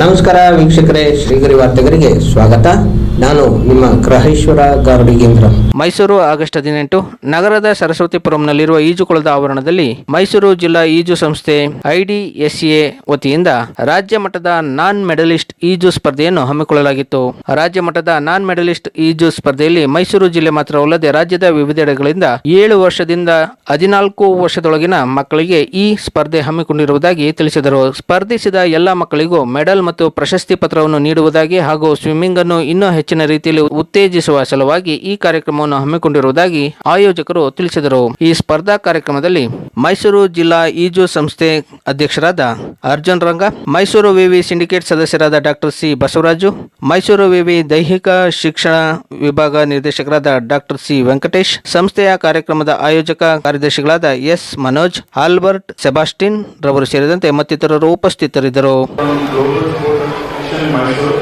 ನಮಸ್ಕಾರ ವೀಕ್ಷಕರೇ, ಶ್ರೀಗರಿ ವಾರ್ತೆಗರಿಗೆ ಸ್ವಾಗತ. ನಾನು ನಿಮ್ಮ ಗ್ರಹೇಶ್ವರ ಗಾರ್ಡಿಗೇಂದ್ರ ಮೈಸೂರು ಆಗಸ್ಟ್ ಹದಿನೆಂಟು, ನಗರದ ಸರಸ್ವತಿಪುರಂನಲ್ಲಿರುವ ಈಜುಕೊಳದ ಆವರಣದಲ್ಲಿ ಮೈಸೂರು ಜಿಲ್ಲಾ ಈಜು ಸಂಸ್ಥೆ ಐಡಿಎಸ್ಎ ವತಿಯಿಂದ ರಾಜ್ಯ ಮಟ್ಟದ ನಾನ್ ಮೆಡಲಿಸ್ಟ್ ಈಜು ಸ್ಪರ್ಧೆಯನ್ನು ಹಮ್ಮಿಕೊಳ್ಳಲಾಗಿತ್ತು. ರಾಜ್ಯ ಮಟ್ಟದ ನಾನ್ ಮೆಡಲಿಸ್ಟ್ ಈಜು ಸ್ಪರ್ಧೆಯಲ್ಲಿ ಮೈಸೂರು ಜಿಲ್ಲೆ ಮಾತ್ರವಲ್ಲದೆ ರಾಜ್ಯದ ವಿವಿಧೆಡೆಗಳಿಂದ ಏಳು ವರ್ಷದಿಂದ ಹದಿನಾಲ್ಕು ವರ್ಷದೊಳಗಿನ ಮಕ್ಕಳಿಗೆ ಈ ಸ್ಪರ್ಧೆ ಹಮ್ಮಿಕೊಂಡಿರುವುದಾಗಿ ತಿಳಿಸಿದರು. ಸ್ಪರ್ಧಿಸಿದ ಎಲ್ಲ ಮಕ್ಕಳಿಗೂ ಮೆಡಲ್ ಮತ್ತು ಪ್ರಶಸ್ತಿ ಪತ್ರವನ್ನು ನೀಡುವುದಾಗಿ ಹಾಗೂ ಸ್ವಿಮ್ಮಿಂಗ್ ಅನ್ನು ಇನ್ನೂ ಹೆಚ್ಚಿನ ರೀತಿಯಲ್ಲಿ ಉತ್ತೇಜಿಸುವ ಸಲುವಾಗಿ ಈ ಕಾರ್ಯಕ್ರಮವನ್ನು ಹಮ್ಮಿಕೊಂಡಿರುವುದಾಗಿ ಆಯೋಜಕರು ತಿಳಿಸಿದರು. ಈ ಸ್ಪರ್ಧಾ ಕಾರ್ಯಕ್ರಮದಲ್ಲಿ ಮೈಸೂರು ಜಿಲ್ಲಾ ಈಜು ಸಂಸ್ಥೆ ಅಧ್ಯಕ್ಷರಾದ ಅರ್ಜುನ್ ರಂಗ, ಮೈಸೂರು ವಿವಿ ಸಿಂಡಿಕೇಟ್ ಸದಸ್ಯರಾದ ಡಾಕ್ಟರ್ ಸಿ ಬಸವರಾಜು, ಮೈಸೂರು ವಿವಿ ದೈಹಿಕ ಶಿಕ್ಷಣ ವಿಭಾಗ ನಿರ್ದೇಶಕರಾದ ಡಾಕ್ಟರ್ ಸಿ ವೆಂಕಟೇಶ್, ಸಂಸ್ಥೆಯ ಕಾರ್ಯಕ್ರಮದ ಆಯೋಜಕ ಕಾರ್ಯದರ್ಶಿಗಳಾದ ಎಸ್ ಮನೋಜ್, ಆಲ್ಬರ್ಟ್, ಸೆಬಾಸ್ಟಿನ್ ರವರು ಸೇರಿದಂತೆ ಮತ್ತಿತರರು ಉಪಸ್ಥಿತರಿದ್ದರು. Mysore.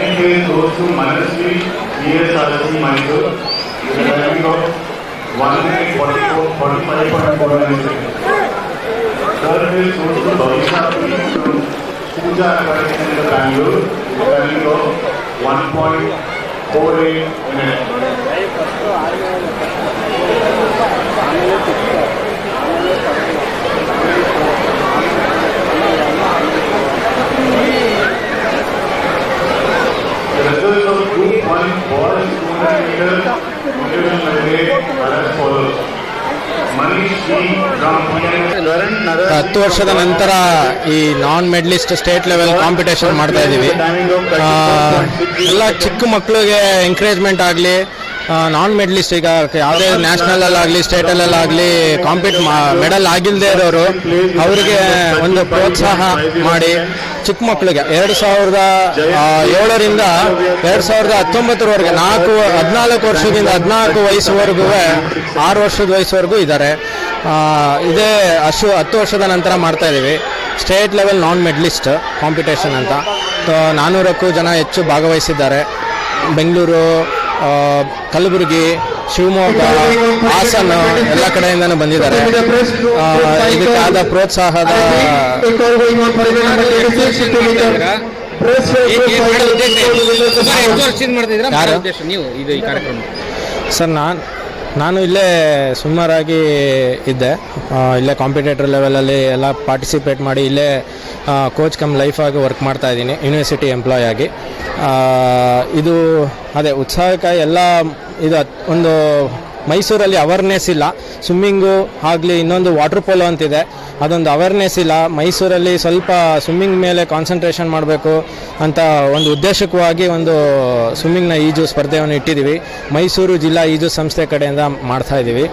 Anyway, those who managely ESRC Mysore, the timing of 1 minute 44, 45.49 seconds. Third is those who Bhavishna from Pooja Academy in the Bangalore, the timing of 1.48 minutes. PNS. ಹತ್ತು ವರ್ಷದ ನಂತರ ಈ non medalist state level competition ಮಾಡ್ತಾ ಇದ್ದೀವಿ ಎಲ್ಲ ಚಿಕ್ಕ ಮಕ್ಕಳಿಗೆ encouragement ಆಗಲಿ ನಾನ್ ಮೆಡಲಿಸ್ಟ್ ಈಗ ಯಾವುದೇ ನ್ಯಾಷನಲಲ್ಲಾಗಲಿ ಆಗಲಿ ಕಾಂಪೀಟ್ ಮೆಡಲ್ ಆಗಿಲ್ಲದೆ ಇರೋರು, ಅವರಿಗೆ ಒಂದು ಪ್ರೋತ್ಸಾಹ ಮಾಡಿ ಚಿಕ್ಕ ಮಕ್ಕಳಿಗೆ ಎರಡು ಸಾವಿರದ ಏಳರಿಂದ ಎರಡು ಸಾವಿರದ ಹತ್ತೊಂಬತ್ತರವರೆಗೆ ನಾಲ್ಕು, ಹದಿನಾಲ್ಕು ವರ್ಷದಿಂದ ಹದಿನಾಲ್ಕು ವಯಸ್ಸುವರೆಗೂ, ಆರು ವರ್ಷದ ವಯಸ್ಸುವರೆಗೂ ಇದ್ದಾರೆ. ಇದೇ ಹಸು ಹತ್ತು ವರ್ಷದ ನಂತರ ಮಾಡ್ತಾ ಇದ್ದೀವಿ. State level non medalist competition ಅಂತ. ನಾನ್ನೂರಕ್ಕೂ ಜನ ಹೆಚ್ಚು ಭಾಗವಹಿಸಿದ್ದಾರೆ. ಬೆಂಗಳೂರು ಕಲಬುರಗಿ ಶಿವಮೊಗ್ಗ ಹಾಸನ ಎಲ್ಲ ಕಡೆಯಿಂದನೂ ಬಂದಿದ್ದಾರೆ ಇದಕ್ಕೆ ಆದ ಪ್ರೋತ್ಸಾಹದ ಸರ್ ನಾನು ನಾನು ಇಲ್ಲೇ ಸುಮಾರಾಗಿ ಇದ್ದೆ. ಇಲ್ಲೇ ಕಾಂಪಿಟೇಟರ್ ಲೆವೆಲಲ್ಲಿ ಎಲ್ಲ ಪಾರ್ಟಿಸಿಪೇಟ್ ಮಾಡಿ ಇಲ್ಲೇ ಕೋಚ್ ಕಮ್ ಲೈಫಾಗಿ ವರ್ಕ್ ಮಾಡ್ತಾ ಇದ್ದೀನಿ ಯೂನಿವರ್ಸಿಟಿ ಎಂಪ್ಲಾಯ್ ಆಗಿ. ಇದು, ಅದೇ ಉತ್ಸಾಹಕ್ಕಾಗಿ ಎಲ್ಲ ಇದು, ಒಂದು ಮೈಸೂರಲ್ಲಿ ಅವೇರ್ನೆಸ್ ಇಲ್ಲ. ಸ್ವಿಮ್ಮಿಂಗು ಆಗಲಿ ಇನ್ನೊಂದು ವಾಟರ್ ಪೋಲೋ ಅಂತಿದೆ. ಅದೊಂದು ಅವೇರ್ನೆಸ್ ಇಲ್ಲ. ಮೈಸೂರಲ್ಲಿ ಸ್ವಲ್ಪ ಸ್ವಿಮ್ಮಿಂಗ್ ಮೇಲೆ ಕಾನ್ಸಂಟ್ರೇಷನ್ ಮಾಡಬೇಕು ಅಂತ ಒಂದು ಉದ್ದೇಶಕವಾಗಿ ಒಂದು ಸ್ವಿಮ್ಮಿಂಗ್ನ ಈಜು ಸ್ಪರ್ಧೆಯನ್ನು ಇಟ್ಟಿದ್ದೀವಿ ಮೈಸೂರು ಜಿಲ್ಲಾ ಈಜು ಸಂಸ್ಥೆ ಕಡೆಯಿಂದ ಮಾಡ್ತಾ ಇದ್ದೀವಿ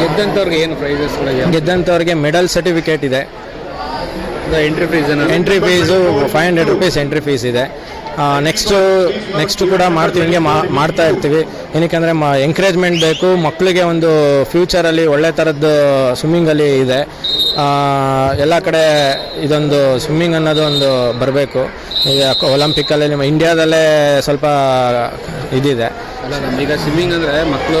ಗೆದ್ದಂಥವ್ರಿಗೆ ಏನು ಪ್ರೈಸಸ್ ಗೆದ್ದಂಥವ್ರಿಗೆ ಮೆಡಲ್ ಸರ್ಟಿಫಿಕೇಟ್ ಇದೆ. Entry fees entry fees five hundred rupees entry fees ಇದೆ. ನೆಕ್ಸ್ಟು ನೆಕ್ಸ್ಟ್ ಕೂಡ ಮಾಡ್ತೀವಿ ಹಿಂಗೆ ಮಾಡ್ತಾ ಇರ್ತೀವಿ. ಏನಕ್ಕೆ ಮ ಎಂಕರೇಜ್ಮೆಂಟ್ ಬೇಕು ಮಕ್ಕಳಿಗೆ ಒಂದು ಫ್ಯೂಚರಲ್ಲಿ ಒಳ್ಳೆ ಥರದ್ದು ಸ್ವಿಮ್ಮಿಂಗಲ್ಲಿ ಇದೆ. ಎಲ್ಲ ಕಡೆ ಇದೊಂದು ಸ್ವಿಮ್ಮಿಂಗ್ ಅನ್ನೋದು ಒಂದು ಬರಬೇಕು. ಈಗ ಒಲಂಪಿಕ್ಕಲ್ಲಿ ನಿಮ್ಮ ಇಂಡಿಯಾದಲ್ಲೇ ಸ್ವಲ್ಪ ಇದಿದೆ. ಅಲ್ಲ ನಮ್ಮೀಗ ಸ್ವಿಮ್ಮಿಂಗ್ ಅಂದ್ರೆ ಮಕ್ಕಳು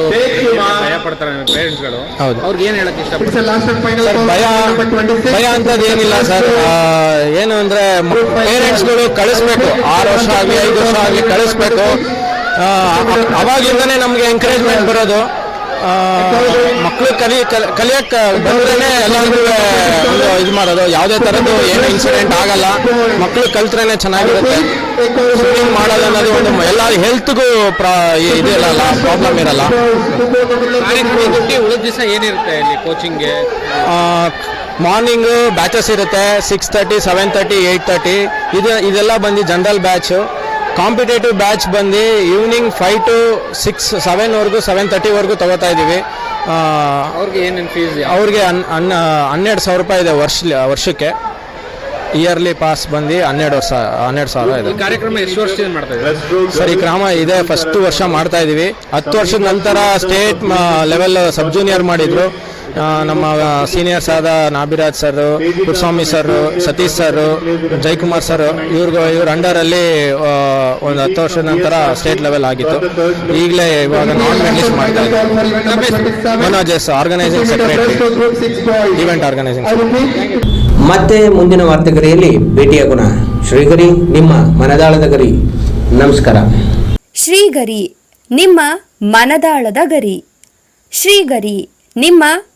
ಭಯ ಪಡ್ತಾರೆ ಪೇರೆಂಟ್ಸ್ಗಳು ಹೌದು. ಅವ್ರಿಗೆ ಏನು ಹೇಳಕ್ ಇಷ್ಟಪಡ್ತಾರೆ? ಭಯ ಭಯ ಅಂತದ್ದು ಏನಿಲ್ಲ ಸರ್ ಆ, ಏನು ಅಂದ್ರೆ ಪೇರೆಂಟ್ಸ್ಗಳು ಕಳಿಸ್ಬೇಕು. ಆರು ವರ್ಷ ಆಗಲಿ ಐದು ವರ್ಷ ಆಗಲಿ ಕಳಿಸ್ಬೇಕು. ಅವಾಗಿಂದನೇ ನಮಗೆ ಎಂಕರೇಜ್ಮೆಂಟ್ ಬರೋದು. ಮಕ್ಕಳು ಕಲಿ ಕಲಿಯಕ್ಕೆ ಎಲ್ಲರಿಗೂ ಒಂದು ಇದು ಮಾಡೋದು. ಯಾವುದೇ ಥರದ್ದು ಏನು ಇನ್ಸಿಡೆಂಟ್ ಆಗಲ್ಲ. ಮಕ್ಕಳು ಕಲ್ತ್ರೇನೆ ಚೆನ್ನಾಗಿರುತ್ತೆ. ಸ್ವಿಮ್ಮಿಂಗ್ ಮಾಡೋದು ಅನ್ನೋದು ಒಂದು ಎಲ್ಲ ಹೆಲ್ತ್ಗೂ ಪ್ರಾ ಇದು ಇರಲ್ಲ ಪ್ರಾಬ್ಲಮ್ ಇರಲ್ಲ. ಉಳಿದ ದಿವಸ ಏನಿರುತ್ತೆ ಇಲ್ಲಿ ಕೋಚಿಂಗ್ಗೆ ಮಾರ್ನಿಂಗು ಬ್ಯಾಚಸ್ ಇರುತ್ತೆ. Six thirty seven thirty eight thirty ಇದು ಇದೆಲ್ಲ ಬಂದು ಜನರಲ್ ಬ್ಯಾಚು ಕಾಂಪಿಟೇಟಿವ್ ಬ್ಯಾಚ್ ಬಂದು ಈವ್ನಿಂಗ್ ಫೈವ್ ಟು ಸಿಕ್ಸ್ ಸೆವೆನ್ವರೆಗೂ ಸೆವೆನ್ ತರ್ಟಿವರೆಗೂ ತಗೋತಾ ಇದ್ದೀವಿ. ಅವ್ರಿಗೆ ಏನೇನು ಫೀಸ್ ಅವ್ರಿಗೆ ಅನ್ನ ಹನ್ನ ಹನ್ನೆರಡು ಸಾವಿರ ರೂಪಾಯಿ ಇದೆ ವರ್ಷ ವರ್ಷಕ್ಕೆ. ಇಯರ್ಲಿ ಪಾಸ್ ಬಂದು ಹನ್ನೆರಡು ವರ್ಷ ಹನ್ನೆರಡು ಸಾವಿರ ಇದೆ. ಕಾರ್ಯಕ್ರಮ ಎಷ್ಟು ವರ್ಷದಿಂದ ಮಾಡ್ತಾ ಇದ್ದಾರೆ? ಸರ್ ಈ ಕ್ರಮ ಇದೆ. ಫಸ್ಟ್ ವರ್ಷ ಮಾಡ್ತಾ ಇದ್ದೀವಿ. ಹತ್ತು ವರ್ಷದ ನಂತರ ಸ್ಟೇಟ್ ಲೆವೆಲ್ ಸಬ್ ಜೂನಿಯರ್ ಮಾಡಿದ್ರು. ನಮ್ಮ ಸೀನಿಯರ್ಸ್ ಆದ Nabhiraj sir Kuruswamy sir Satish sir Jayakumar sir ಇವ್ರಿಗೂ ಇವ್ರ ಅಂಡರಲ್ಲಿ ಒಂದು ಹತ್ತು ವರ್ಷದ ನಂತರ ಸ್ಟೇಟ್ ಲೆವೆಲ್ ಆಗಿತ್ತು. ಈಗಲೇ ಇವಾಗ ನಾನ್ ಮೆಡಲಿಸ್ಟ್ ಮಾಡ್ತಾ ಇದ್ದಾರೆ. Manoj S organising secretary event organising ಮತ್ತೆ ಮುಂದಿನ ವಾರ್ತೆಗರಿಯಲ್ಲಿ ಭೇಟಿಯಾಗೋಣ ಶ್ರೀಗರಿ ನಿಮ್ಮ ಮನದಾಳದ ಗರಿ. ನಮಸ್ಕಾರ. ಶ್ರೀಗರಿ ನಿಮ್ಮ ಮನದಾಳದ ಗರಿ. ಶ್ರೀಗರಿ ನಿಮ್ಮ